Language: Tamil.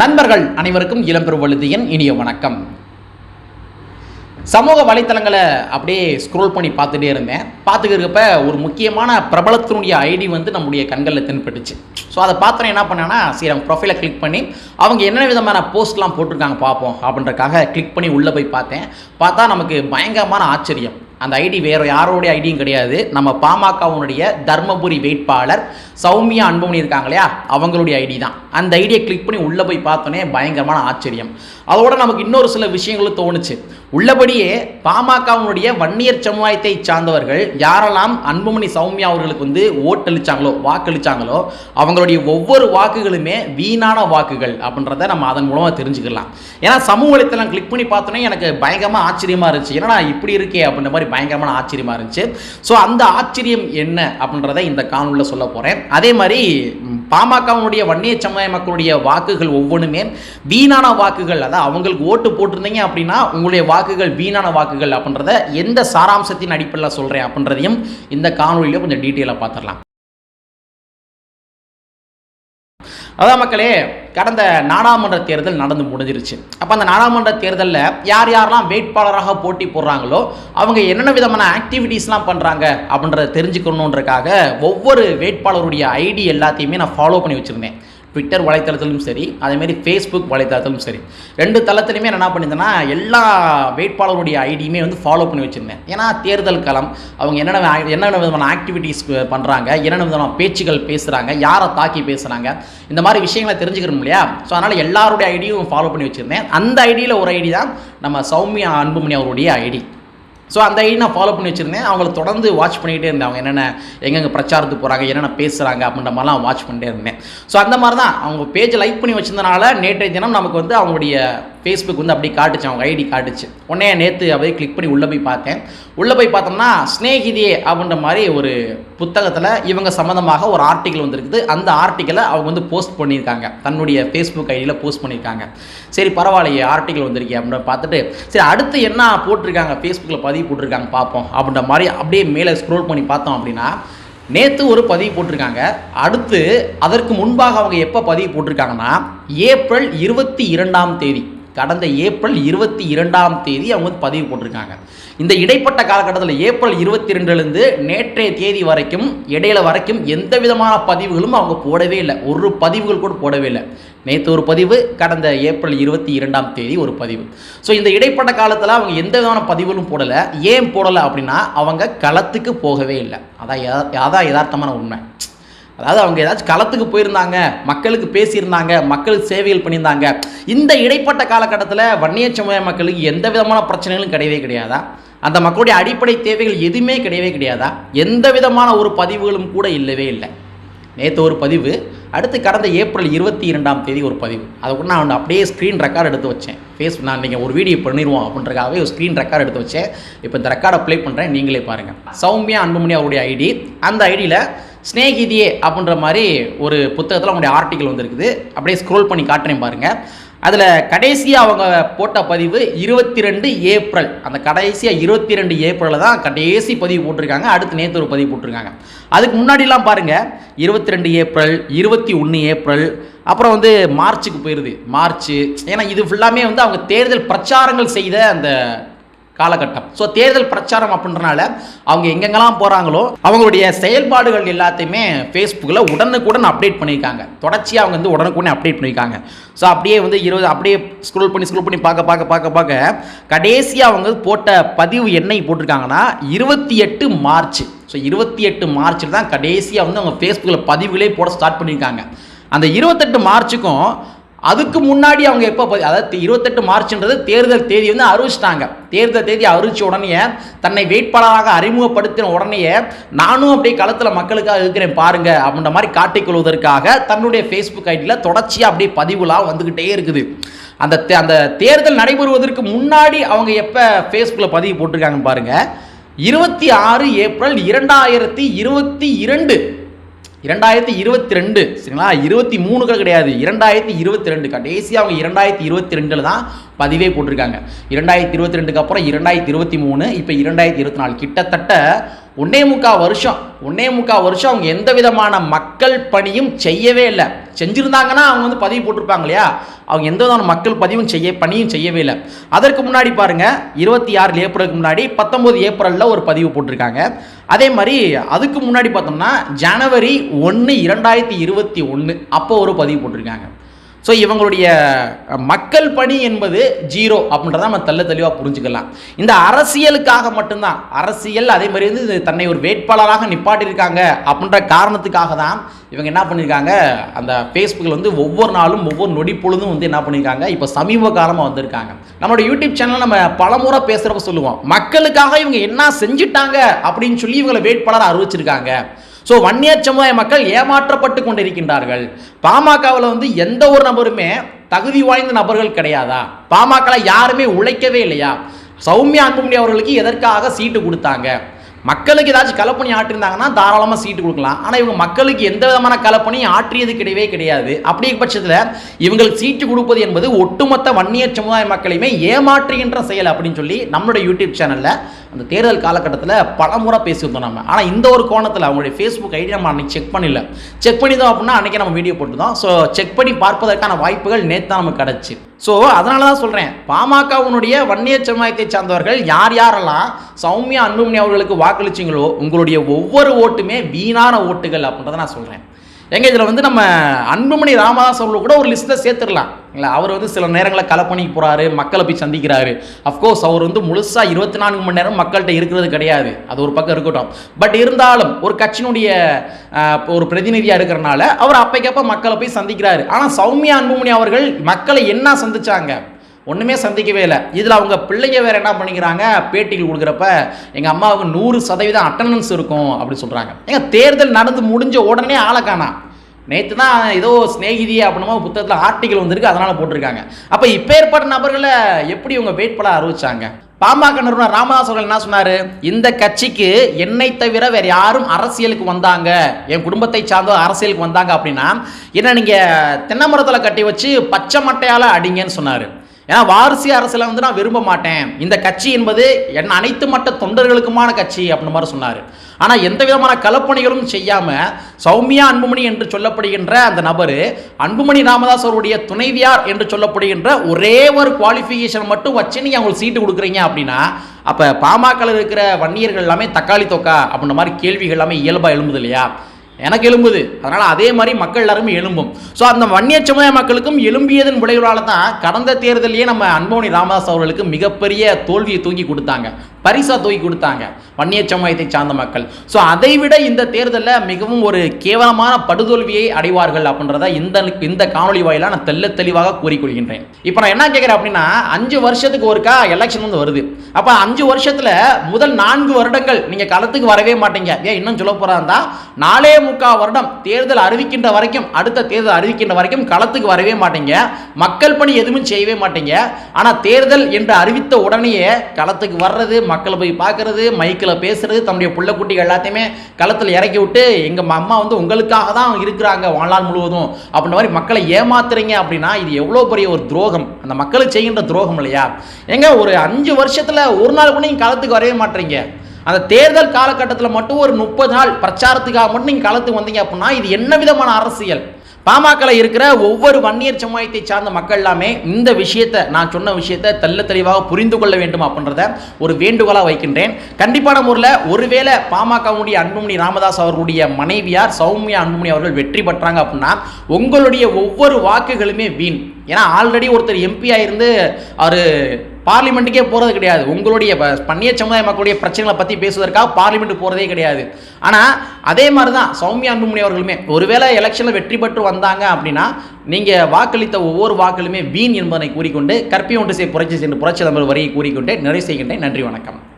நண்பர்கள் அனைவருக்கும் இளம்பெருவழுதியின் இனிய வணக்கம். சமூக வலைத்தளங்களை அப்படியே ஸ்க்ரோல் பண்ணி பார்த்துட்டே இருந்தேன். பார்த்துக்கிறப்ப ஒரு முக்கியமான பிரபலத்தினுடைய ஐடி வந்து நம்முடைய கண்களில் தென்பட்டுச்சு. ஸோ அதை பார்த்தோன்னே என்ன பண்ணேன்னா சரி அவங்க ப்ரொஃபைலை கிளிக் பண்ணி அவங்க என்னென்ன விதமான போஸ்ட்லாம் போட்டிருக்காங்க பார்ப்போம் அப்படின்றக்காக கிளிக் பண்ணி உள்ளே போய் பார்த்தேன். பார்த்தா நமக்கு பயங்கரமான ஆச்சரியம். அந்த ஐடி வேறு யாரோடைய ஐடியும் கிடையாது. நம்ம பாமகவுனுடைய தர்மபுரி வேட்பாளர் சௌமியா அன்புமணி இருக்காங்க இல்லையா? அவங்களுடைய ஐடி தான். அந்த ஐடியை கிளிக் பண்ணி உள்ளே போய் பார்த்தோன்னே பயங்கரமான ஆச்சரியம். அதோட நமக்கு இன்னொரு சில விஷயங்களும் தோணுச்சு. உள்ளபடியே பாமகவுடைய வன்னியர் சமுதாயத்தை சார்ந்தவர்கள் யாரெல்லாம் அன்புமணி சௌமியா அவர்களுக்கு வந்து ஓட்டளிச்சாங்களோ வாக்களிச்சாங்களோ அவங்களுடைய ஒவ்வொரு வாக்குகளுமே வீணான வாக்குகள் அப்படின்றத நம்ம அதன் மூலமாக தெரிஞ்சுக்கலாம். ஏன்னா சமூக வலைத்தளம் கிளிக் பண்ணி பார்த்தோன்னே எனக்கு பயங்கரமாக ஆச்சரியமாக இருந்துச்சு. ஏன்னா இப்படி இருக்கே அப்படின்ற மாதிரி பயங்கரமான ஆச்சரியமாக இருந்துச்சு. ஸோ அந்த ஆச்சரியம் என்ன அப்படின்றத இந்த காணொலியில் சொல்ல போகிறேன் அதே மாதிரி பாமகவுடைய வன்னிய சமுதாய மக்களுடைய வாக்குகள் ஒவ்வொன்றுமே வீணான வாக்குகள். அதாவது அவங்களுக்கு ஓட்டு போட்டிருந்தீங்க அப்படின்னா உங்களுடைய வாக்குகள் வீணான வாக்குகள் அப்படின்றத எந்த சாராம்சத்தின் அடிப்படையில் சொல்கிறேன் அப்படின்றதையும் இந்த காணொலியில் கொஞ்சம் டீட்டெயிலாக பார்த்துடலாம். அதான் மக்களே கடந்த நாடாளுமன்ற தேர்தல் நடந்து முடிஞ்சிருச்சு. அப்போ அந்த நாடாளுமன்ற தேர்தலில் யார் யாரெல்லாம் வேட்பாளராக போட்டி போடுறாங்களோ அவங்க என்னென்ன விதமான ஆக்டிவிட்டீஸ்லாம் பண்ணுறாங்க அப்படின்றத தெரிஞ்சுக்கணுன்றக்காக ஒவ்வொரு வேட்பாளருடைய ஐடி எல்லாத்தையுமே நான் ஃபாலோ பண்ணி வச்சுருந்தேன். ட்விட்டர் வலைத்தளத்திலும் சரி அதேமாரி ஃபேஸ்புக் வலைத்தளத்திலும் சரி. ரெண்டு தளத்துலையுமே என்ன பண்ணியிருந்தேன்னா எல்லா வேட்பாளருடைய ஐடியுமே வந்து ஃபாலோ பண்ணி வச்சுருந்தேன். ஏன்னா தேர்தல் களம் அவங்க என்னென்ன என்னென்ன விதமான ஆக்டிவிட்டீஸ் பண்ணுறாங்க என்னென்ன விதமான பேச்சுகள் பேசுகிறாங்க யாரை தாக்கி பேசுகிறாங்க இந்த மாதிரி விஷயங்களை தெரிஞ்சுக்கணும் இல்லையா? ஸோ அதனால் எல்லாருடைய ஐடியும் ஃபாலோ பண்ணி வச்சுருந்தேன். அந்த ஐடியில் ஒரு ஐடி தான் நம்ம சௌமியா அன்புமணி அவருடைய ஐடி. ஸோ அந்த ஐடி நான் ஃபாலோ பண்ணி வச்சுருந்தேன். அவங்கள தொடர்ந்து வாட்ச் பண்ணிகிட்டே இருந்தேன். அவங்க என்னென்ன எங்கெங்கே பிரச்சாரத்துக்கு போகிறாங்க என்னென்ன பேசுகிறாங்க அப்படின்ற மாதிரிலாம் வாட்ச் பண்ணிட்டே இருந்தேன். ஸோ அந்த மாதிரி தான் அவங்க பேஜை லைக் பண்ணி வச்சிருந்தனால நேற்றைய தினம் நமக்கு வந்து அவங்களுடைய ஃபேஸ்புக் வந்து அப்படி காட்டுச்சு அவங்க ஐடி காட்டுச்சு. உடனே நேற்று அப்படியே கிளிக் பண்ணி உள்ளே போய் பார்த்தேன். உள்ளே போய் பார்த்தோம்னா ஸ்னேகிதியே அப்படின்ற மாதிரி ஒரு புத்தகத்தில் இவங்க சம்மந்தமாக ஒரு ஆர்டிக்கல் வந்துருக்குது. அந்த ஆர்டிக்கலை அவங்க வந்து போஸ்ட் பண்ணியிருக்காங்க. தன்னுடைய ஃபேஸ்புக் ஐடியில் போஸ்ட் பண்ணியிருக்காங்க. சரி பரவாயில்லையே ஆர்டிக்கல் வந்திருக்கே அப்படின்னு பார்த்துட்டு சரி அடுத்து என்ன போட்டிருக்காங்க? ஃபேஸ்புக்கில் பதிவு போட்டிருக்காங்க பார்ப்போம் அப்படின்ற மாதிரி அப்படியே மேலே ஸ்க்ரோல் பண்ணி பார்த்தோம் அப்படின்னா நேற்று ஒரு பதிவு போட்டிருக்காங்க. அடுத்து அதற்கு முன்பாக அவங்க எப்போ பதிவு போட்டிருக்காங்கன்னா ஏப்ரல் இருபத்தி இரண்டாம் தேதி. கடந்த ஏப்ரல் இருபத்தி இரண்டாம் தேதி அவங்க வந்து பதிவு போட்டிருக்காங்க. இந்த இடைப்பட்ட காலகட்டத்தில் ஏப்ரல் இருபத்தி ரெண்டுலேருந்து நேற்றைய தேதி வரைக்கும் இடையில வரைக்கும் எந்த விதமான பதிவுகளும் அவங்க போடவே இல்லை. ஒரு பதிவுகள் கூட போடவே இல்லை. நேற்று ஒரு பதிவு கடந்த ஏப்ரல் இருபத்தி இரண்டாம் தேதி ஒரு பதிவு. ஸோ இந்த இடைப்பட்ட காலத்தில் அவங்க எந்த விதமான பதிவுகளும் போடலை. ஏன் போடலை அப்படின்னா அவங்க களத்துக்கு போகவே இல்லை. அதான் அதான் யதார்த்தமான உண்மை. அதாவது அவங்க ஏதாச்சும் களத்துக்கு போயிருந்தாங்க மக்களுக்கு பேசியிருந்தாங்க மக்களுக்கு சேவைகள் பண்ணியிருந்தாங்க. இந்த இடைப்பட்ட காலகட்டத்தில் வன்னிய சமுதாய மக்களுக்கு எந்த விதமான பிரச்சனைகளும் கிடையவே கிடையாதா? அந்த மக்களுடைய அடிப்படை தேவைகள் எதுவுமே கிடையவே கிடையாதா? எந்த விதமான ஒரு பதிவுகளும் கூட இல்லவே இல்லை. நேற்று ஒரு பதிவு அடுத்து கடந்த ஏப்ரல் இருபத்தி இரண்டாம் தேதி ஒரு பதிவு. அதை கூட நான் வந்து அப்படியே ஸ்க்ரீன் ரெக்கார்ட் எடுத்து வச்சேன். ஃபேஸ் நான் நீங்கள் ஒரு வீடியோ பண்ணிடுவோம் அப்படின்றக்காகவே ஒரு ஸ்க்ரீன் ரெக்கார்ட் எடுத்து வச்சேன். இப்போ இந்த ரெக்கார்டை ப்ளே பண்ணுறேன் நீங்களே பாருங்கள் சௌமியா அன்புமணி அவருடைய ஐடி அந்த ஐடியில் ஸ்னேகிதியே அப்படின்ற மாதிரி ஒரு புத்தகத்தில் அவங்களுடைய ஆர்டிக்கல் வந்துருக்குது. அப்படியே ஸ்க்ரோல் பண்ணி காட்டுறேன் பாருங்கள் அதில் கடைசியாக அவங்க போட்ட பதிவு இருபத்தி ரெண்டு ஏப்ரல். அந்த கடைசியாக இருபத்தி ரெண்டு ஏப்ரலில் தான் கடைசி பதிவு போட்டிருக்காங்க. அடுத்து நேற்று ஒரு பதிவு போட்டிருக்காங்க. அதுக்கு முன்னாடிலாம் பாருங்கள் இருபத்தி ரெண்டு ஏப்ரல் இருபத்தி ஒன்று ஏப்ரல் அப்புறம் வந்து மார்ச்சுக்கு போயிடுது மார்ச் ஏன்னா இது ஃபுல்லாமே வந்து அவங்க தேர்தல் பிரச்சாரங்கள் செய்த அந்த காலகட்டம். ஸோ தேர்தல் பிரச்சாரம் அப்படின்றனால அவங்க எங்கெங்கெல்லாம் போகிறாங்களோ அவங்களுடைய செயல்பாடுகள் எல்லாத்தையுமே ஃபேஸ்புக்கில் உடனுக்குடன் அப்டேட் பண்ணியிருக்காங்க. தொடர்ச்சியாக அவங்க வந்து உடனுக்குடனே அப்டேட் பண்ணியிருக்காங்க. ஸோ அப்படியே வந்து இருபது அப்படியே ஸ்க்ரோல் பண்ணி ஸ்க்ரோல் பண்ணி பார்க்க பார்க்க பார்க்க பார்க்க கடைசியாக அவங்க போட்ட பதிவு என்னை போட்டிருக்காங்கன்னா இருபத்தி எட்டு மார்ச். ஸோ இருபத்தி எட்டு மார்ச்சில் தான் கடைசியாக வந்து அவங்க ஃபேஸ்புக்கில் பதிவுகளே போட ஸ்டார்ட் பண்ணியிருக்காங்க. அந்த இருபத்தெட்டு மார்ச்சுக்கும் அதுக்கு முன்னாடி அவங்க எப்போ பதி- அதாவது இருபத்தெட்டு மார்ச்ன்றது தேர்தல் தேதி வந்து அறிவிச்சிட்டாங்க. தேர்தல் தேதி அறிவிச்ச உடனே தன்னை வேட்பாளராக அறிமுகப்படுத்தின உடனே நானும் அப்படியே களத்தில் மக்களுக்காக இருக்கிறேன் பாருங்க அப்படின்ற மாதிரி காட்டிக்கொள்வதற்காக தன்னுடைய ஃபேஸ்புக் ஐடியில் தொடர்ச்சியாக அப்படியே பதிவுலாம் வந்துக்கிட்டே இருக்குது. அந்த தே- அந்த தேர்தல் நடைபெறுவதற்கு முன்னாடி அவங்க எப்போ ஃபேஸ்புக்கில் பதிவு போட்டிருக்காங்கன்னு பாருங்க. இருபத்தி ஆறு ஏப்ரல் இரண்டாயிரத்தி இருபத்தி இரண்டு இரண்டாயிரத்தி இருபத்தி ரெண்டு சரிங்களா? இருபத்தி மூணுகள் கிடையாது. இரண்டாயிரத்தி இருபத்தி ரெண்டு கடைசி அவங்க இரண்டாயிரத்தி இருபத்தி ரெண்டில் தான் பதிவே போட்டிருக்காங்க. இரண்டாயிரத்தி இருபத்தி ரெண்டுக்கு அப்புறம் இரண்டாயிரத்தி இருபத்தி மூணு இப்போ இரண்டாயிரத்தி இருபத்தி நாலு. கிட்டத்தட்ட ஒன்னே முக்கால் வருஷம் ஒன்னே முக்கால் வருஷம் அவங்க எந்த விதமான மக்கள் பணியும் செய்யவே இல்லை. செஞ்சுருந்தாங்கன்னா அவங்க வந்து பதிவு போட்டிருப்பாங்க இல்லையா? அவங்க எந்த விதமான மக்கள் பதிவும் செய்ய பணியும் செய்யவே இல்லை. அதற்கு முன்னாடி பாருங்கள் இருபத்தி ஆறு ஏப்ரலுக்கு முன்னாடி பத்தொம்போது ஏப்ரலில் ஒரு பதிவு போட்டிருக்காங்க. அதே மாதிரி அதுக்கு முன்னாடி பார்த்தோம்னா ஜனவரி ஒன்று இரண்டாயிரத்தி இருபத்தி ஒன்று அப்போ ஒரு பதிவு போட்டிருக்காங்க. ஸோ இவங்களுடைய மக்கள் பணி என்பது ஜீரோ அப்படின்றத நம்ம தள்ள தெளிவாக புரிஞ்சுக்கலாம். இந்த அரசியலுக்காக மட்டும்தான். அரசியல் அதே மாதிரி வந்து இது தன்னை ஒரு வேட்பாளராக நிப்பாட்டியிருக்காங்க அப்படின்ற காரணத்துக்காக தான் இவங்க என்ன பண்ணியிருக்காங்க? அந்த ஃபேஸ்புக்கில் வந்து ஒவ்வொரு நாளும் ஒவ்வொரு நொடி பொழுதும் வந்து என்ன பண்ணியிருக்காங்க? இப்போ சமீப காலமாக வந்திருக்காங்க. நம்மளோட யூடியூப் சேனலில் நம்ம பலமுறை பேசுகிறப்ப சொல்லுவோம். மக்களுக்காக இவங்க என்ன செஞ்சுட்டாங்க அப்படின்னு சொல்லி இவங்களை வேட்பாளர் அறிவிச்சிருக்காங்க. ஸோ வன்னியர் சமுதாய மக்கள் ஏமாற்றப்பட்டு கொண்டிருக்கின்றார்கள். பாமகவில் வந்து எந்த ஒரு நபருமே தகுதி வாய்ந்த நபர்கள் கிடையாதா? பாமகவில் யாருமே உழைக்கவே இல்லையா? சௌமியா அன்புமணி அவர்களுக்கு எதற்காக சீட்டு கொடுத்தாங்க? மக்களுக்கு ஏதாச்சும் கலப்பணி ஆற்றிருந்தாங்கன்னா தாராளமாக சீட்டு கொடுக்கலாம். ஆனால் இவங்க மக்களுக்கு எந்த விதமான கலப்பணியும் ஆற்றியது கிடையவே கிடையாது. அப்படி பட்சத்தில் இவங்களுக்கு சீட்டு கொடுப்பது என்பது ஒட்டுமொத்த வன்னியர் சமுதாய மக்களையுமே ஏமாற்றுகின்ற செயல் அப்படின்னு சொல்லி நம்மளுடைய யூடியூப் சேனலில் அந்த தேர்தல் காலகட்டத்தில் பல முறை பேசியிருந்தோம் நம்ம ஆனால் இந்த ஒரு கோணத்தில் அவங்களுடைய ஃபேஸ்புக் ஐடி நம்ம அன்றைக்கி செக் பண்ணல. செக் பண்ணிதோம் அப்படின்னா அன்றைக்கி நம்ம வீடியோ போட்டுருந்தோம். ஸோ செக் பண்ணி பார்ப்பதற்கான வாய்ப்புகள் நேற்று தான் நமக்கு கிடச்சி. ஸோ அதனால தான் சொல்கிறேன் பாமகவுனுடைய வன்னியர் சமுதாயத்தை சார்ந்தவர்கள் யார் யாரெல்லாம் சௌமியா அன்புமணி அவர்களுக்கு வாக்களிச்சிங்களோ உங்களுடைய ஒவ்வொரு ஓட்டுமே வீணான ஓட்டுகள் அப்படின்றத நான் சொல்கிறேன் எங்கே இதில் வந்து நம்ம அன்புமணி ராமதாஸ் அவர்கள் கூட ஒரு லிஸ்ட்டில் சேர்த்துடலாம் இல்லை அவர் வந்து சில நேரங்களில் களப்பணிக்கு போகிறாரு மக்களை போய் சந்திக்கிறாரு. அஃப்கோர்ஸ் அவர் வந்து முழுசாக இருபத்தி நான்கு மணி நேரம் மக்கள்கிட்ட இருக்கிறது கிடையாது. அது ஒரு பக்கம் இருக்கட்டும். பட் இருந்தாலும் ஒரு கட்சியினுடைய ஒரு பிரதிநிதியாக இருக்கிறனால அவர் அப்பைக்கப்போ மக்களை போய் சந்திக்கிறாரு. ஆனால் சௌமியா அன்புமணி அவர்கள் மக்களை என்ன சந்திச்சாங்க? ஒன்றுமே சந்திக்கவே இல்லை. இதில் அவங்க பிள்ளைங்க வேறு என்ன பண்ணிக்கிறாங்க? பேட்டிகள் கொடுக்குறப்ப எங்கள் அம்மாவுக்கு நூறு சதவீதம் அட்டண்டன்ஸ் இருக்கும் அப்படின்னு சொல்கிறாங்க ஏங்க தேர்தல் நடந்து முடிஞ்ச உடனே ஆளை காணாம் நேற்று தான் ஏதோ ஸ்நேகிதி அப்படின்னா புத்தகத்தில் ஆர்டிக்கல் வந்திருக்கு அதனால் போட்டிருக்காங்க. அப்போ இப்பேற்பட்ட நபர்களை எப்படி இவங்க வேட்பாளர் அறிவிச்சாங்க? பாமக நிறுவனர் ராமதாஸ் அவர்கள் என்ன சொன்னார்? இந்த கட்சிக்கு என்னை தவிர வேறு யாரும் அரசியலுக்கு வந்தாங்க. என் குடும்பத்தை சார்ந்த அரசியலுக்கு வந்தாங்க அப்படின்னா என்ன நீங்கள் தென்னை மரத்தில் கட்டி வச்சு பச்சை மட்டையால் அடிங்கன்னு சொன்னார். ஏன்னா வாரிசு அரசில் வந்து நான் விரும்ப மாட்டேன். இந்த கட்சி என்பது என் அனைத்து மட்ட தொண்டர்களுக்குமான கட்சி அப்படின்ற மாதிரி சொன்னார். ஆனால் எந்த விதமான கலப்பணிகளும் செய்யாமல் சௌமியா அன்புமணி என்று சொல்லப்படுகின்ற அந்த நபர் அன்புமணி ராமதாஸ் அவருடைய துணைவியார் என்று சொல்லப்படுகின்ற ஒரே ஒரு குவாலிஃபிகேஷன் மட்டும் வச்சு நீங்கள் அவங்களுக்கு சீட்டு கொடுக்குறீங்க அப்படின்னா அப்போ பாமகவில் இருக்கிற வன்னியர்கள் எல்லாமே தக்காளி தொக்கா அப்படின்ற மாதிரி கேள்விகள் எல்லாமே இயல்பாக எழும்புது இல்லையா? எனக்கு எழும்புது அதனால் அதே மாதிரி மக்கள் எல்லாருமே எழும்பும் ஸோ அந்த வன்னிய சமுதாய மக்களுக்கும் எழும்பியதன் விளைவுகளால் தான் கடந்த தேர்தலையே நம்ம அன்போனி ராமதாஸ் அவர்களுக்கு மிகப்பெரிய தோல்வியை தூக்கி கொடுத்தாங்க. பரிசா தூக்கி கொடுத்தாங்க. வன்னிய சமூகத்தை சார்ந்த மக்கள். ஸோ அதை விட இந்த தேர்தலில் மிகவும் ஒரு கேவலமான படுதோல்வியை அடைவார்கள் அப்படின்றத இந்த இந்த காணொலி வாயிலாக நான் தெல்ல தெளிவாக கூறிக்கொள்கின்றேன். இப்போ நான் என்ன கேட்குறேன் அப்படின்னா அஞ்சு வருஷத்துக்கு ஒருக்கா எலெக்ஷன் வந்து வருது. அப்போ அஞ்சு வருஷத்தில் முதல் நான்கு வருடங்கள் நீங்கள் களத்துக்கு வரவே மாட்டீங்க. ஏன் இன்னும் சொல்ல போகிறாருந்தா நாலே முக்கால் வருடம் தேர்தல் அறிவிக்கின்ற வரைக்கும் அடுத்த தேர்தல் அறிவிக்கின்ற வரைக்கும் களத்துக்கு வரவே மாட்டீங்க. மக்கள் பணி எதுவும் செய்யவே மாட்டீங்க. ஆனால் தேர்தல் என்று அறிவித்த உடனேயே களத்துக்கு வர்றது மக்களை போய் பார்க்கறது மைக்கில் பேசுறது தன்னுடைய புள்ள குட்டிகள் எல்லாத்தையுமே களத்தில் இறக்கி விட்டு எங்கள் அம்மா வந்து உங்களுக்காக தான் இருக்கிறாங்க வாழ்நாள் முழுவதும் அப்படின்ற மாதிரி மக்களை ஏமாத்துறீங்க அப்படின்னா இது எவ்வளோ பெரிய ஒரு துரோகம். அந்த மக்களை செய்கின்ற துரோகம் இல்லையா? எங்க ஒரு அஞ்சு வருஷத்தில் ஒரு நாள் கூட நீங்கள் களத்துக்கு வரவே மாட்டீங்க. அந்த தேர்தல் காலகட்டத்தில் மட்டும் ஒரு முப்பது நாள் பிரச்சாரத்துக்காக மட்டும் நீங்கள் களத்துக்கு வந்தீங்க அப்படின்னா இது என்ன விதமான அரசியல்? பாமகல இருக்கிற ஒவ்வொரு வன்னியர் சமுதாயத்தை சார்ந்த மக்கள் எல்லாமே இந்த விஷயத்தை நான் சொன்ன விஷயத்தை தெல்ல தெளிவாக புரிந்து கொள்ள வேண்டும் அப்படின்றத ஒரு வேண்டுகோளாக வைக்கின்றேன். கண்டிப்பான முறையில் ஒருவேளை பாமகவுடைய அன்புமணி ராமதாஸ் அவர்களுடைய மனைவியார் சௌமியா அன்புமணி அவர்கள் வெற்றி பெற்றாங்க அப்படின்னா உங்களுடைய ஒவ்வொரு வாக்குகளுமே வீண். ஏன்னா ஆல்ரெடி ஒருத்தர் எம்பி ஆயிருந்து அவர் பார்லிமெண்ட்டுக்கே போகிறது கிடையாது. உங்களுடைய ப- சமுதாய மக்களுடைய பிரச்சனைகளை பற்றி பேசுவதற்காக பார்லிமெண்ட் போகிறதே கிடையாது. ஆனால் அதே மாதிரி தான் சௌமியா அன்புமணி அவர்களுமே ஒருவேளை எலெக்ஷனில் வெற்றி பெற்று வந்தாங்க அப்படின்னா நீங்கள் வாக்களித்த ஒவ்வொரு வாக்களுமே வீண் என்பதனை கூறிக்கொண்டு கற்பிய ஒன்று செய்ய புரட்சி சென்று புரட்சி தமிழ் வரியை கூறிக்கொண்டே நிறைவு செய்கின்றேன். நன்றி வணக்கம்.